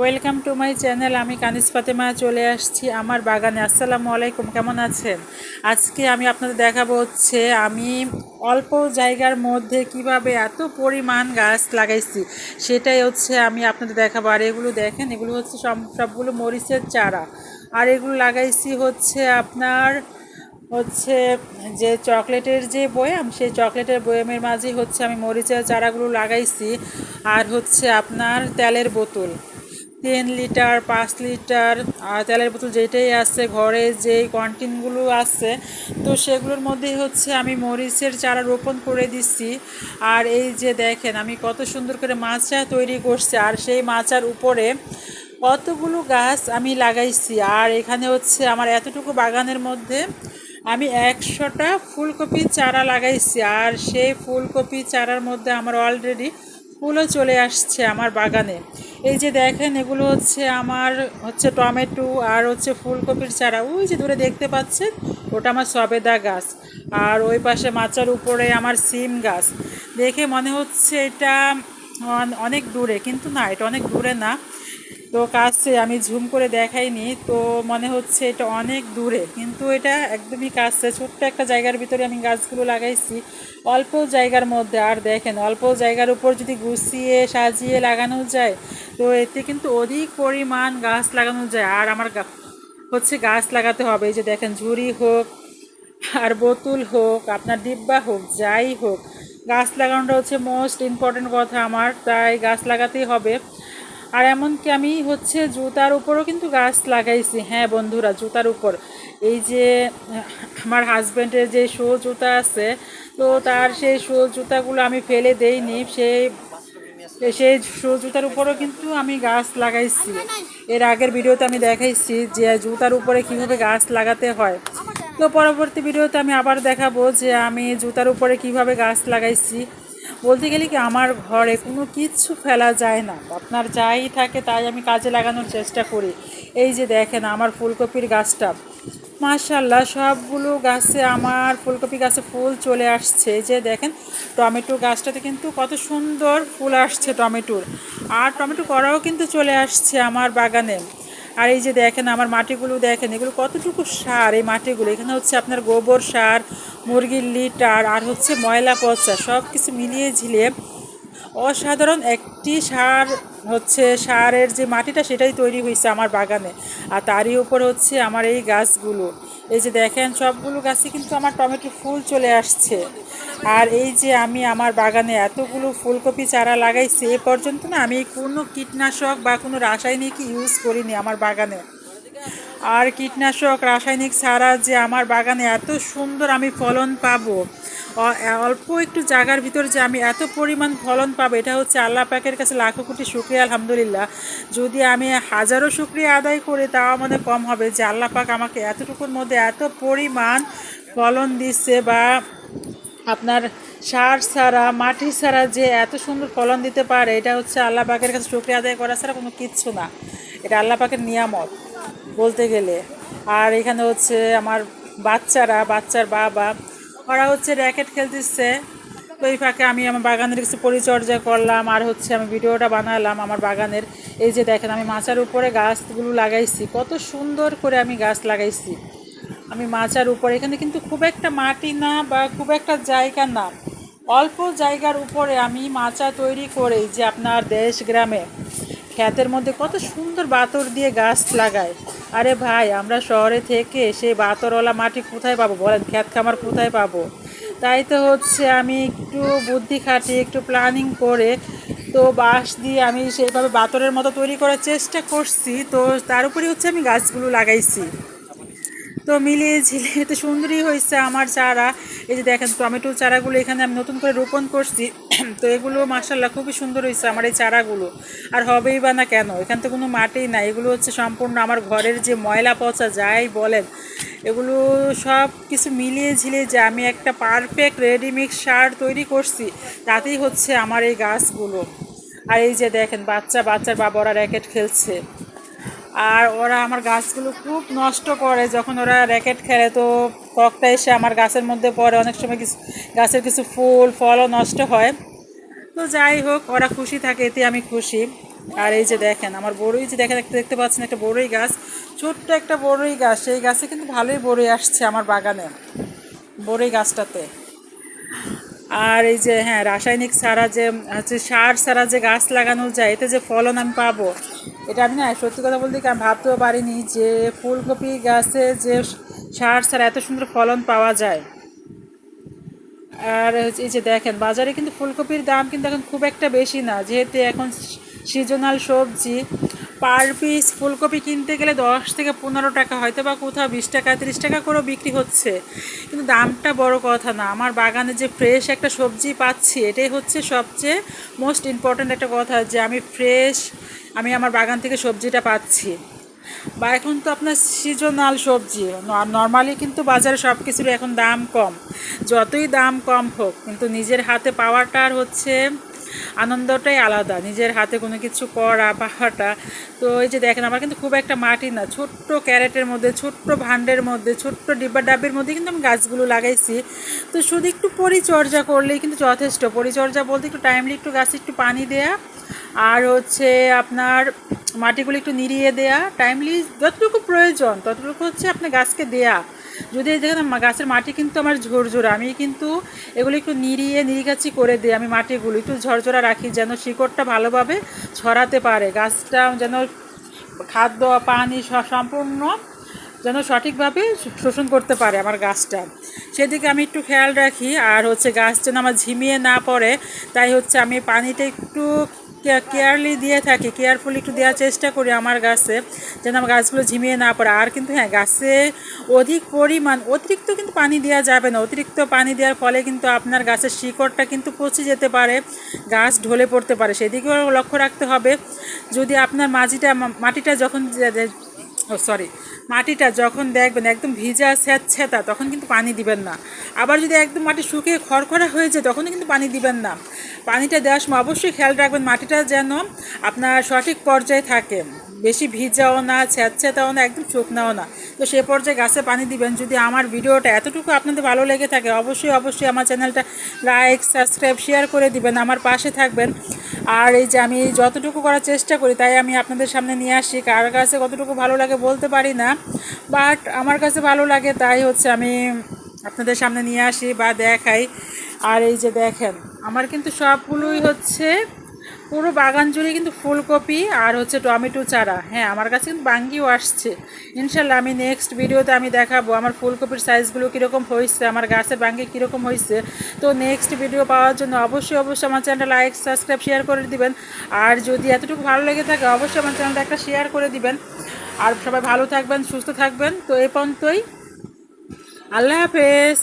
Welcome to my channel আমি কানিস ফাতেমা চলে আসছি আমার বাগানে। আসসালামু আলাইকুম, কেমন আছেন? আজকে আমি আপনাদের দেখাবো হচ্ছে, আমি অল্প জায়গার মধ্যে কীভাবে এত পরিমাণ গাছ লাগাইছি, সেটাই হচ্ছে আমি আপনাদের দেখাবো। আর এগুলো দেখেন, এগুলো হচ্ছে সব, সবগুলো মরিচের চারা। আর এগুলো লাগাইছি হচ্ছে আপনার, হচ্ছে যে চকলেটের যে বয়াম, সেই চকলেটের বয়ামের মাঝেই হচ্ছে আমি মরিচের চারাগুলো লাগাইছি। আর হচ্ছে আপনার তেলের বোতল। তিন লিটার, পাঁচ লিটার তেলের বোতল যেটাই আছে, ঘরে যেই কন্টিনগুলো আছে, তো সেগুলোর মধ্যেই হচ্ছে আমি মরিচের চারা রোপণ করে দিচ্ছি। আর এই যে দেখেন, আমি কত সুন্দর করে মাচা তৈরি করছি, আর সেই মাচার উপরে কতগুলো গাছ আমি লাগাইছি। আর এখানে হচ্ছে আমার এতটুকু বাগানের মধ্যে আমি একশোটা ফুলকপি চারা লাগাইছি, আর সেই ফুলকপি চারার মধ্যে আমার অলরেডি ফুলও চলে আসছে আমার বাগানে। এই যে দেখেন, এগুলো হচ্ছে আমার হচ্ছে টমেটো আর হচ্ছে ফুলকপির চারা। ওই যে দূরে দেখতে পাচ্ছেন, ওটা আমার সবেদা গাছ। আর ওই পাশে মাচার উপরে আমার সিম গাছ। দেখে মনে হচ্ছে এটা অন- অনেক দূরে, কিন্তু না, এটা অনেক দূরে না। তো কাছে আমি ঝুম করে দেখাইনি, তো মনে হচ্ছে এটা অনেক দূরে। কিন্তু এটা একদমই কাছে, ছোট্ট একটা জায়গার ভিতরে আমি গাছগুলো লাগাইছি, অল্প জায়গার মধ্যে। আর দেখেন, অল্প জায়গার উপর যদি গুছিয়ে সাজিয়ে লাগানো যায়, তো এতে কিন্তু অধিক পরিমাণ গাছ লাগানো যায়। আর আমার হচ্ছে গাছ লাগাতে হবে। এই যে দেখেন, ঝুড়ি হোক, আর বোতল হোক, আপনার ডিব্বা হোক, যাই হোক, গাছ লাগানোটা হচ্ছে মোস্ট ইম্পর্টেন্ট কথা আমার। তাই গাছ লাগাতেই হবে। আর এমনকি আমি হচ্ছে জুতার উপরও কিন্তু গাছ লাগাইছি। হ্যাঁ বন্ধুরা, জুতার উপর। এই যে, আমার হাজব্যান্ডের যে শো জুতা আছে, তো তার সেই শো জুতাগুলো আমি ফেলে দেইনি। সেই সেই শো জুতার উপরও কিন্তু আমি গাছ লাগাইছি। এর আগের ভিডিওতে আমি দেখাইছি যে জুতার উপরে কীভাবে গাছ লাগাতে হয়। তো পরবর্তী ভিডিওতে আমি আবার দেখাবো যে আমি জুতার উপরে কীভাবে গাছ লাগাইছি। বলতে গেলে কি আমার ঘরে কোনো কিচ্ছু ফেলা যায় না। আপনার যাই থাকে তাই আমি কাজে লাগানোর চেষ্টা করি। এই যে দেখেন আমার ফুলকপির গাছটা। মাশাল্লাহ সবগুলো গাছে আমার ফুলকপি গাছে ফুল চলে আসছে। যে দেখেন, টমেটো গাছটাতে কিন্তু কত সুন্দর ফুল আসছে টমেটোর। আর টমেটো করাও কিন্তু চলে আসছে আমার বাগানে। আর এই যে দেখেন, আমার মাটিগুলো দেখেন, এগুলো কতটুকু সার এই মাটিগুলো? এখানে হচ্ছে আপনার গোবর সার, মুরগির লিটার, আর হচ্ছে ময়লা পচা সব কিছু মিলিয়ে ঝিলিয়ে অসাধারণ একটি সার হচ্ছে, সারের যে মাটিটা সেটাই তৈরি হয়েছে আমার বাগানে। আর তারই উপর হচ্ছে আমার এই গাছগুলো। এই যে দেখেন, সবগুলো গাছে কিন্তু আমার টমেটো ফুল চলে আসছে। আর এই যে আমি আমার বাগানে এতগুলো ফুলকপি চারা লাগাইছি, এ পর্যন্ত না আমি কোনো কীটনাশক বা কোনো রাসায়নিক ইউজ করিনি আমার বাগানে। আর কীটনাশক, রাসায়নিক ছাড়া যে আমার বাগানে এত সুন্দর আমি ফলন পাবো অল্প একটু জায়গার ভিতর যে আমি এত পরিমাণ ফলন পাবো, এটা হচ্ছে আল্লাহ পাকের কাছে লাখো কোটি শুক্রিয়া, আলহামদুলিল্লাহ। যদি আমি হাজারো শুক্রিয়া আদায় করি, তাও মানে কম হবে। যে আল্লাহ পাক আমাকে এতটুকুর মধ্যে এত পরিমাণ ফলন দিচ্ছে বা আপনার সার ছাড়া, মাটি ছাড়া যে এত সুন্দর ফলন দিতে পারে, এটা হচ্ছে আল্লাহ পাকের কাছে শুক্রিয়া আদায় করা ছাড়া কোনো কিচ্ছু না। এটা আল্লাহ পাকের নিয়ামত বলতে গেলে। আর এখানে হচ্ছে আমার বাচ্চারা, বাচ্চার বাবা, ওরা হচ্ছে র্যাকেট খেলতেছে। তো এই ফাঁকে আমি আমার বাগানের কিছু পরিচর্যা করলাম, আর হচ্ছে আমি ভিডিওটা বানালাম আমার বাগানের। এই যে দেখেন, আমি মাচার উপরে গাছগুলো লাগাইছি, কত সুন্দর করে আমি গাছ লাগাইছি। আমি মাচার উপরে। এখানে কিন্তু খুব একটা মাটি না বা খুব একটা জায়গা না। অল্প জায়গার উপরে আমি মাচা তৈরি করে যে আপনার দেশ গ্রামে ক্ষেতের মধ্যে কত সুন্দর বাতর দিয়ে গাছ লাগায় আরে ভাই, আমরা শহরে থেকে সেই বাতরওয়ালা মাটি কোথায় পাবো বলেন? ক্ষেত খামার কোথায় পাবো? তাই তো হচ্ছে আমি একটু বুদ্ধি খাটিয়ে, একটু প্ল্যানিং করে তো বাঁশ দিয়ে আমি সেইভাবে বাতরের মতো তৈরি করার চেষ্টা করছি। তো তার উপরে হচ্ছে আমি গাছগুলো লাগাইছি। তো মিলিয়ে ঝিলিয়ে তো সুন্দরই হয়েছে আমার চারা। এই যে দেখেন, টমেটোর চারাগুলো এখানে আমি নতুন করে রোপণ করছি। তো এগুলো মাসাল্লাহ খুবই সুন্দর হয়েছে আমার এই চারাগুলো। আর হবেই বা না কেন, এখান তো কোনো মাটি না এগুলো হচ্ছে সম্পূর্ণ আমার ঘরের যে ময়লা পচা, যাই বলেন, এগুলো সব কিছু মিলিয়ে ঝিলিয়ে যে আমি একটা পারফেক্ট রেডিমিক্স সার তৈরি করছি, তাতেই হচ্ছে আমার এই গাছগুলো। আর এই যে দেখেন, বাচ্চা, বাচ্চার বাবা ওরা র্যাকেট খেলছে। আর ওরা আমার গাছগুলো খুব নষ্ট করে যখন ওরা র্যাকেট খেলে, তো ককটা এসে আমার গাছের মধ্যে পড়ে। অনেক সময় কিছু, গাছের কিছু ফুল, ফলও নষ্ট হয়। তো যাই হোক, ওরা খুশি থাকে, এতে আমি খুশি। আর এই যে দেখেন, আমার বড়ই যে দেখেন একটা দেখতে পাচ্ছেন একটা বড়ই গাছ, ছোট্ট একটা বড়ই গাছ। সেই গাছে কিন্তু ভালোই বড়ই আসছে আমার বাগানে, বড়ই গাছটাতে। আর এই যে হ্যাঁ রাসায়নিক সারা যে, হচ্ছে সার সারা যে গাছ লাগানো যায়, এতে যে ফলন আমি পাবো এটা আমি না সত্যি কথা বলতে আমি ভাবতেও পারিনি যে ফুলকপি গাছে যে সার সার এত সুন্দর ফলন পাওয়া যায়। আর এই যে দেখেন, বাজারে কিন্তু ফুলকপির দাম কিন্তু এখন খুব একটা বেশি না। যেহেতু এখন সিজনাল সবজি, পার পিস ফুলকপি কিনতে গেলে দশ থেকে পনেরো টাকা, হয়তো বা কোথাও বিশ টাকা, তিরিশ টাকা করেও বিক্রি হচ্ছে। কিন্তু দামটা বড় কথা না। আমার বাগানে যে ফ্রেশ একটা সবজি পাচ্ছি, এটাই হচ্ছে সবচেয়ে মোস্ট ইম্পর্ট্যান্ট একটা কথা যে আমি ফ্রেশ আমি আমার বাগান থেকে সবজিটা পাচ্ছি। বা এখন তো আপনার সিজনাল সবজি। নর্মালি কিন্তু বাজারে সব কিছুর এখন দাম কম। যতই দাম কম হোক, কিন্তু নিজের হাতে পাওয়াটার হচ্ছে আনন্দটাই আলাদা। নিজের হাতে কোনো কিছু করা পাহাটা তো এই যে দেখেন, আমার কিন্তু খুব একটা মাটি না। ছোট্ট ক্যারেটের মধ্যে, ছোট্ট ভান্ডের মধ্যে, ছোট্ট ডিব্বা ডাব্বির মধ্যে কিন্তু আমি গাছগুলো লাগাইছি। তো শুধু একটু পরিচর্যা করলেই কিন্তু যথেষ্ট। পরিচর্যা বলতে একটু টাইমলি একটু গাছে একটু পানি দেয়া আর হচ্ছে আপনার মাটিগুলো একটু নিড়িয়ে দেয়া। টাইমলি যতটুকু প্রয়োজন, ততটুকু হচ্ছে আপনার গাছকে দেয়া। যদি এই দেখেন গাছের মাটি কিন্তু আমার ঝরঝরা, আমি কিন্তু এগুলো একটু নিড়িয়ে, নিরিগাছি করে দিই আমি মাটিগুলো, একটু ঝরঝরা রাখি যেন শিকড়টা ভালোভাবে ছড়াতে পারে, গাছটা যেন খাদ্য, পানি সম্পূর্ণ যেন সঠিকভাবে শোষণ করতে পারে আমার গাছটা। সেদিকে আমি একটু খেয়াল রাখি, আর হচ্ছে গাছ যেন আমার ঝিমিয়ে না পড়ে, তাই হচ্ছে আমি পানিটা একটু কেয়ারলি দিয়ে থাকি কেয়ারফুলি একটু দেওয়ার চেষ্টা করি আমার গাছে, যেন আমার গাছগুলো ঝিমিয়ে না পড়ে। আর কিন্তু হ্যাঁ গাছে অধিক পরিমাণ অতিরিক্ত কিন্তু পানি দেওয়া যাবে না। অতিরিক্ত পানি দেওয়ার ফলে কিন্তু আপনার গাছের শিকড়টা কিন্তু পচে যেতে পারে, গাছ ঢলে পড়তে পারে। সেদিকেও লক্ষ্য রাখতে হবে। যদি আপনার মাটিটা মাটিটা যখন ও সরি, মাটিটা যখন দেখবেন একদম ভিজা স্যাঁতছ্যাঁতা তখন কিন্তু পানি দিবেন না। আবার যদি একদম মাটি শুকিয়ে খড়খড়া হয়ে যায়, তখনও কিন্তু পানি দিবেন না। পানিটা দেওয়ার সময় অবশ্যই খেয়াল রাখবেন, মাটিটা যেন আপনার সঠিক পর্যায়ে থাকে। বেশি ভিজাও না স্যাঁতছ্যাঁতাও না, একদম শুকনাও না। তো সে পর্যায়ে গাছে পানি দিবেন। যদি আমার ভিডিওটা এতটুকু আপনাদের ভালো লেগে থাকে, অবশ্যই অবশ্যই আমার চ্যানেলটা লাইক, সাবস্ক্রাইব, শেয়ার করে দিবেন, আমার পাশে থাকবেন। আর এই যে আমি যতটুকু করার চেষ্টা করি, তাই আমি আপনাদের সামনে নিয়ে আসি। কার কাছে কতটুকু ভালো লাগে বলতে পারি না, বাট আমার কাছে ভালো লাগে, তাই হচ্ছে আমি আপনাদের সামনে নিয়ে আসি বা দেখাই। আর এই যে দেখেন, আমার কিন্তু সবগুলোই হচ্ছে পুরো বাগান জুড়ে কিন্তু ফুলকপি আর হচ্ছে টমেটো চারা। হ্যাঁ আমার কাছে কিন্তু বাঙ্গিও আসছে। ইনশাল্লাহ আমি নেক্সট ভিডিওতে আমি দেখাবো আমার ফুলকপির সাইজগুলো কীরকম হয়েছে, আমার গাছের বাঙ্গি কীরকম হয়েছে। তো নেক্সট ভিডিও পাওয়ার জন্য অবশ্যই অবশ্যই আমার চ্যানেলটা লাইক সাবস্ক্রাইব শেয়ার করে দিবেন। আর যদি এতটুকু ভালো লেগে থাকে, অবশ্যই আমার চ্যানেলটা একটা শেয়ার করে দিবেন। আর সবাই ভালো থাকবেন, সুস্থ থাকবেন। তো এ পর্যন্তই। আল্লাহ হাফেজ।